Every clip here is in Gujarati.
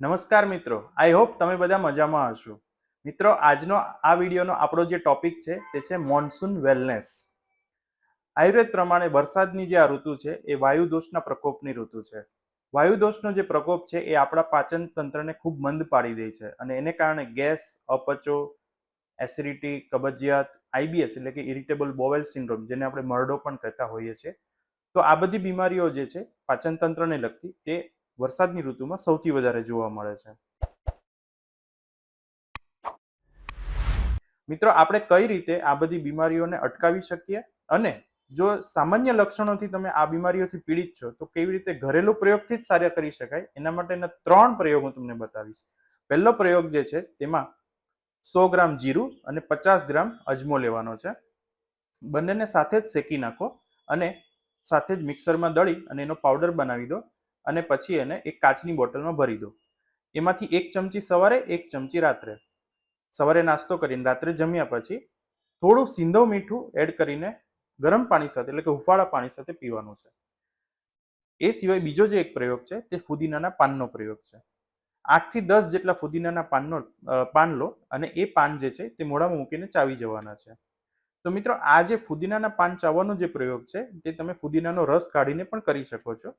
નમસ્કાર મિત્રો. આઈ હોપ તમે બધા મજામાં હશો. મિત્રો, આજનો આ વિડીયોનો આપણો જે ટોપિક છે તે છે મોન્સૂન વેલનેસ આયુર્વેદ પ્રમાણે વરસાદની જે આ ઋતુ છે એ વાયુ દોષના પ્રકોપની ઋતુ છે. વાયુ દોષનો જે પ્રકોપ છે એ આપણા પાચન તંત્રને ખૂબ મંદ પાડી દે છે અને એને કારણે ગેસ, અપચો, એસિડિટી, કબજિયાત આઈબીએસ એટલે કે ઇરિટેબલ બોવેલ સિન્ડ્રોમ જેને આપણે મરડો પણ કહેતા હોઈએ છીએ. તો આ બધી બીમારીઓ જે છે પાચન તંત્રને લગતી તે વરસાદની ઋતુમાં સૌથી વધારે જોવા મળે છે. મિત્રો, આપણે કઈ રીતે આ બધી બીમારીઓને અટકાવી શકીએ? અને જો સામાન્ય લક્ષણોથી તમે આ બીમારીઓથી પીડિત છો, તો કેવી રીતે ઘરેલું પ્રયોગથી જ સારા કરી શકાય? એના માટેના ત્રણ પ્રયોગ હું તમને બતાવીશ. પહેલો પ્રયોગ જે છે, તેમાં સો ગ્રામ જીરું અને પચાસ ગ્રામ અજમો લેવાનો છે. બંનેને સાથે જ શેકી નાખો અને સાથે જ મિક્સરમાં દળી અને એનો પાવડર બનાવી દો. અને પછી એને એક કાચની બોટલમાં ભરી દો. એમાંથી એક ચમચી સવારે, એક ચમચી રાત્રે. સવારે નાસ્તો કરીને રાત્રે જમ્યા પછી થોડું સિંધવ મીઠું એડ કરીને ગરમ પાણી સાથે, એટલે કે હુફાળા પાણી સાથે પીવાનું છે. એ સિવાય બીજો જે એક પ્રયોગ છે તે ફુદીનાના પાનનો પ્રયોગ છે. આઠથી દસ જેટલા ફુદીનાના પાનનો પાન લો અને એ પાન જે છે તે મોઢામાં મૂકીને ચાવી જવાના છે. તો મિત્રો, આ જે ફુદીનાના પાન ચાવવાનો જે પ્રયોગ છે તે તમે ફુદીનાનો રસ કાઢીને પણ કરી શકો છો.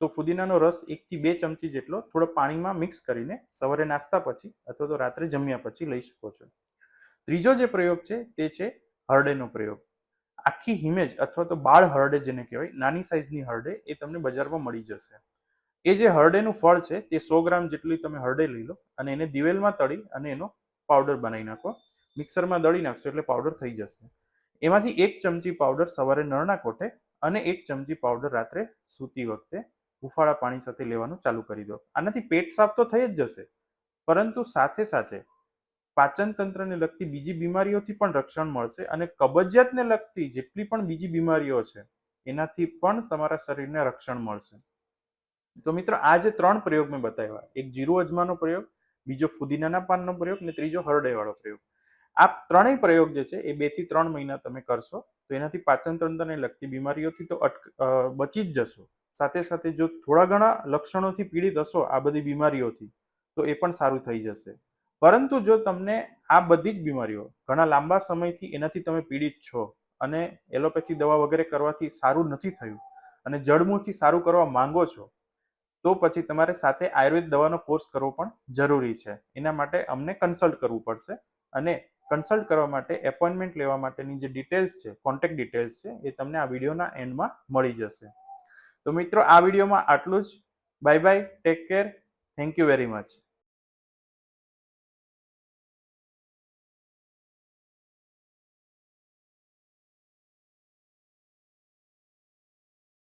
તો ફુદીનાનો રસ એકથી બે ચમચી જેટલો થોડો પાણીમાં મિક્સ કરીને સવારે નાસ્તા પછી અથવા તો રાત્રે જમ્યા પછી લઈ શકો છો. ત્રીજો જે પ્રયોગ છે તે છે હરડેનો પ્રયોગ. આખી હિમેજ અથવા તો બાળ હરડે જેને કહેવાય, નાની સાઇઝની હરડે એ તમને બજારમાં મળી જશે. એ જે હરડેનું ફળ છે તે સો ગ્રામ જેટલી તમે હરડે લઈ લો અને એને દિવેલમાં તળી અને એનો પાવડર બનાવી નાખો. મિક્સરમાં દળી નાખશો એટલે પાવડર થઈ જશે. એમાંથી એક ચમચી પાવડર સવારે નળના કોઠે અને એક ચમચી પાવડર રાત્રે સૂતી વખતે હુફાળા પાણી સાથે લેવાનું ચાલુ કરી દો. આનાથી પેટ સાફ તો થઈ જ જશે, પરંતુ સાથે સાથે પાચન તંત્રને લગતી બીજી બીમારીઓથી પણ રક્ષણ મળશે અને કબજિયાતને લગતી જેટલી પણ બીજી બીમારીઓ છે, એનાથી પણ તમારા શરીરને રક્ષણ મળશે. તો મિત્રો, આ જે ત્રણ પ્રયોગ મેં બતાવ્યા, એક જીરું અજમાનો પ્રયોગ, બીજો ફુદીનાના પાનનો પ્રયોગ અને ત્રીજો હરડેવાળો પ્રયોગ. આ ત્રણેય પ્રયોગ જે છે એ બેથી ત્રણ મહિના તમે કરશો, તો એનાથી પાચન તંત્રને લગતી બીમારીઓથી તો અટક બચી જ જશો. સાથે સાથે જો થોડા ઘણા લક્ષણોથી પીડિત હશો આ બધી બીમારીઓથી, તો એ પણ સારું થઈ જશે. પરંતુ જો તમને આ બધી જ બીમારીઓ ઘણા લાંબા સમયથી એનાથી તમે પીડિત છો અને એલોપેથી દવા વગેરે કરવાથી સારું નથી થયું અને જડમૂળથી સારું કરવા માંગો છો, તો પછી તમારે સાથે આયુર્વેદ દવાનો કોર્સ કરવો પણ જરૂરી છે. એના માટે અમને કન્સલ્ટ કરવું પડશે અને કન્સલ્ટ કરવા માટે, એપોઇન્ટમેન્ટ લેવા માટેની જે ડિટેલ્સ છે, કોન્ટેક્ટ ડિટેલ્સ છે, એ તમને આ વિડીયોના એન્ડમાં મળી જશે. તો મિત્રો, આ વિડીયોમાં આટલું જ. Bye bye, take care. Thank you very much.